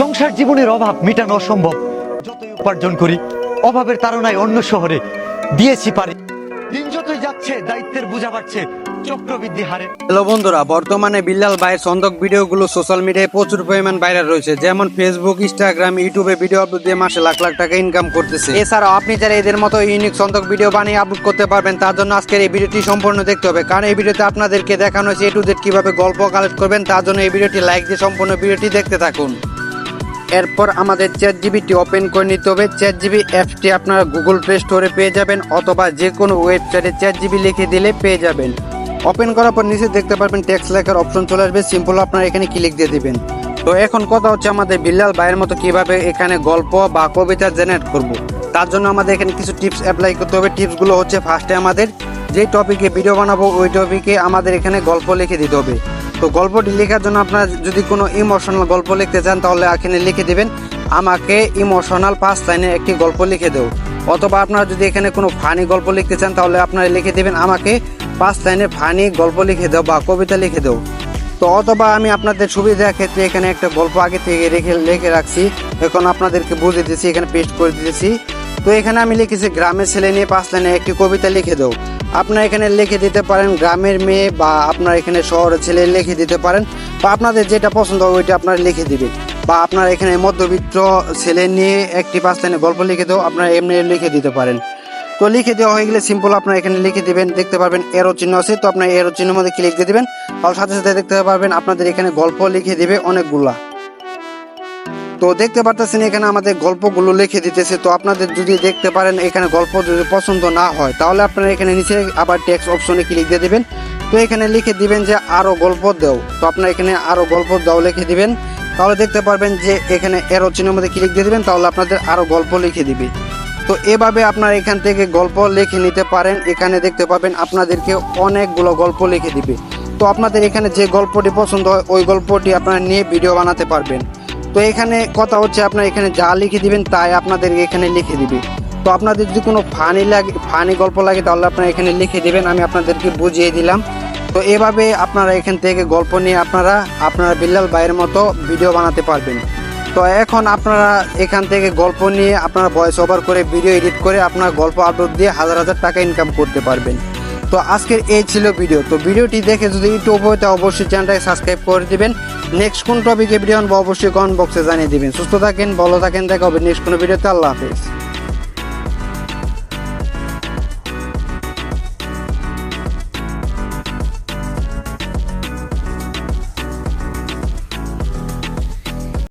সংসার জীবনের অভাব মেটানো অসম্ভব। যতই উপার্জন করি, অভাবের তাড়নায় অন্য শহরে দিয়েছি পারে। দিন যতই যাচ্ছে, দায়িত্বের বোঝা বাড়ছে, চক্রবৃদ্ধি হারে। হ্যালো বন্ধুরা, বর্তমানে বিল্লাল ভাইয়ের সন্দক ভিডিওগুলো সোশ্যাল মিডিয়ায় প্রচুর পরিমাণ ভাইরাল রয়েছে। যেমন ফেসবুক ইনস্টাগ্রাম ইউটিউবে ভিডিও আপলোড দিয়ে মাসে লাখ লাখ টাকা ইনকাম করতেছে। এছাড়াও আপনি যারা এদের মতো ইউনিক সন্দক ভিডিও বানিয়ে আপলোড করতে পারবেন, তার জন্য আজকের এই ভিডিওটি সম্পূর্ণ দেখতে হবে। কারণ এই ভিডিওতে আপনাদেরকে দেখানো হয়েছে এ টু জেড কীভাবে গল্প কালেক্ট করবেন, তার জন্য এই ভিডিওটি লাইক দিয়ে সম্পূর্ণ ভিডিওটি দেখতে থাকুন। এরপর আমাদের চ্যাট জিবিটি ওপেন করে নিতে হবে। চ্যাট জিবি অ্যাপসটি আপনারা গুগল প্লে স্টোরে পেয়ে যাবেন অথবা যে কোনো ওয়েবসাইটে চ্যাট জিবি লিখে দিলে পেয়ে যাবেন। ওপেন করার পর নিচে দেখতে পারবেন টেক্সট লেখার অপশন চলে আসবে। সিম্পল আপনারা এখানে ক্লিক দিয়ে দিবেন। তো এখন কথা হচ্ছে আমাদের বিল্লাল ভাইয়ের মতো কীভাবে এখানে গল্প বা কবিতা জেনারেট করব। তার জন্য আমাদের এখানে কিছু টিপস অ্যাপ্লাই করতে হবে। টিপসগুলো হচ্ছে ফার্স্টে আমাদের যে টপিকে ভিডিও বানাবো, ওই টপিকে আমাদের এখানে গল্প লিখে দিতে হবে। তো গল্পটি লেখার জন্য আপনারা যদি কোনো ইমোশনাল গল্প লিখতে চান, তাহলে এখানে লিখে দিবেন, আমাকে ইমোশনাল পাঁচ লাইনের একটি গল্প লিখে দেও। অথবা আপনারা যদি এখানে কোনো ফানি গল্প লিখতে চান, তাহলে আপনারা লিখে দেবেন, আমাকে পাঁচ লাইনের ফানি গল্প লিখে দাও বা কবিতা লিখে দাও। তো অথবা আমি আপনাদের সুবিধার ক্ষেত্রে এখানে একটা গল্প আগে থেকে রেখে, লিখে রাখছি। এখন আপনাদেরকে বুঝিয়ে দিচ্ছি, এখানে পেস্ট করে দিতেছি। তো এখানে আমি লিখেছি, গ্রামের ছেলে নিয়ে পাঁচ লাইনে একটি কবিতা লিখে দাও। আপনারা এখানে লিখে দিতে পারেন, গ্রামের মেয়ে বা আপনার এখানে শহরের ছেলে লিখে দিতে পারেন। বা আপনাদের যেটা পছন্দ হবে ওইটা আপনারা লিখে দিবেন বা আপনার এখানে মধ্যবিত্ত ছেলে নিয়ে একটি পাঁচ লাইনে গল্প লিখে দাও, আপনারা এমনি লিখে দিতে পারেন। তো লিখে দেওয়া হয়ে গেলে সিম্পল আপনারা এখানে লিখে দিবেন, দেখতে পারবেন এরো চিহ্ন আছে, তো আপনার এরো চিহ্নের মধ্যে ক্লিক দিয়ে দিবেন। তার সাথে সাথে দেখতে পারবেন আপনাদের এখানে গল্প লিখে দিবে অনেকগুলা। তো দেখতে পারতেছেন এখানে আমাদের গল্পগুলো লিখে দিতেছে। তো আপনাদের যদি দেখতে পারেন এখানে গল্প যদি পছন্দ না হয়, তাহলে আপনারা এখানে নিচে আবার টেক্সট অপশনে ক্লিক দিয়ে দেবেন। তো এখানে লিখে দিবেন যে আরও গল্প দাও। তো আপনারা এখানে আরও গল্প দাও লিখে দিবেন। তাহলে দেখতে পারবেন যে এখানে এরো চিহ্নের মধ্যে ক্লিক দিয়ে দিবেন, তাহলে আপনাদের আরও গল্প লিখে দিবে। তো এভাবে আপনারা এখান থেকে গল্প লিখে নিতে পারেন। এখানে দেখতে পাবেন আপনাদেরকে অনেকগুলো গল্প লিখে দিবে। তো আপনাদের এখানে যে গল্পটি পছন্দ হয়, ওই গল্পটি আপনারা নিয়ে ভিডিও বানাতে পারবেন। তো এখানে কথা হচ্ছে আপনার এখানে যা লিখে দিবেন তাই আপনাদের এখানে লিখে দিবে। তো আপনাদের যদি কোনো ফানি লাগে, ফানি গল্প লাগে তাহলে আপনারা এখানে লিখে দিবেন, আমি আপনাদেরকে বুঝিয়ে দিলাম। তো এভাবে আপনারা এখান থেকে গল্প নিয়ে আপনারা আপনারা বিল্লাল ভাইয়ের মতো ভিডিও বানাতে পারবেন। তো এখন আপনারা এখান থেকে গল্প নিয়ে আপনারা ভয়েস ওভার করে ভিডিও এডিট করে আপনার গল্প আপলোড দিয়ে হাজার হাজার টাকা ইনকাম করতে পারবেন। তো আজকের এই ছিল ভিডিও। তো ভিডিওটি দেখে যদি ইউটিউব হয়, তা অবশ্যই চ্যানেলটাকে সাবস্ক্রাইব করে দিবেন। নেক্সট কোন টপিকে ভিডিও আনব, অবশ্যই কমেন্ট বক্সে জানিয়ে দিবেন। সুস্থ থাকেন, ভালো থাকেন, দেখা হবে নেক্সট কোনো ভিডিওতে আল্লাহ হাফেজ।